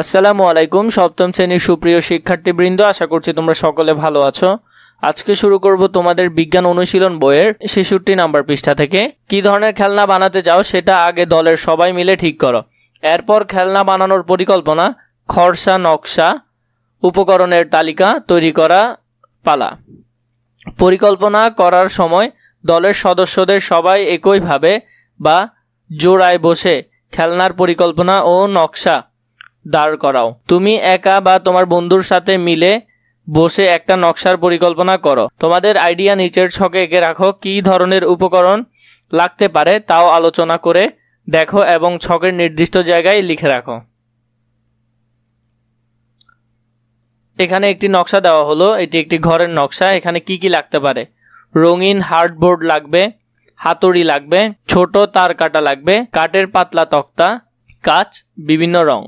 আসসালামু আলাইকুম, সপ্তম শ্রেণির সুপ্রিয় শিক্ষার্থীবৃন্দ, আশা করছি তোমরা সকলে ভালো আছো। আজকে শুরু করব তোমাদের বিজ্ঞান অনুশীলন বইয়ের ছেষট্টি নাম্বার পৃষ্ঠা থেকে। কি ধরনের খেলনা বানাতে যাও সেটা আগে দলের সবাই মিলে ঠিক করো। এরপর খেলনা বানানোর পরিকল্পনা, খরসা, নকশা, উপকরণের তালিকা, তৈরি করা পালা। পরিকল্পনা করার সময় দলের সদস্যদের সবাই একইভাবে বা জোড়ায় বসে খেলনার পরিকল্পনা ও নকশা দাঁড় করাও। তুমি একা বা তোমার বন্ধুর সাথে মিলে বসে একটা নকশার পরিকল্পনা করো। তোমাদের আইডিয়া নিচের ছকে এঁকে রাখো কি ধরনের উপকরণ লাগতে পারে তাও আলোচনা করে দেখো এবং ছকের নির্দিষ্ট জায়গায় লিখে রাখো। এখানে একটি নকশা দেওয়া হলো। এটি একটি ঘরের নকশা। এখানে কি কি লাগতে পারে? রঙিন হার্ডবোর্ড লাগবে, হাতুড়ি লাগবে, ছোট তার কাটা লাগবে, কাঠের পাতলা তক্তা, কাচ, বিভিন্ন রং।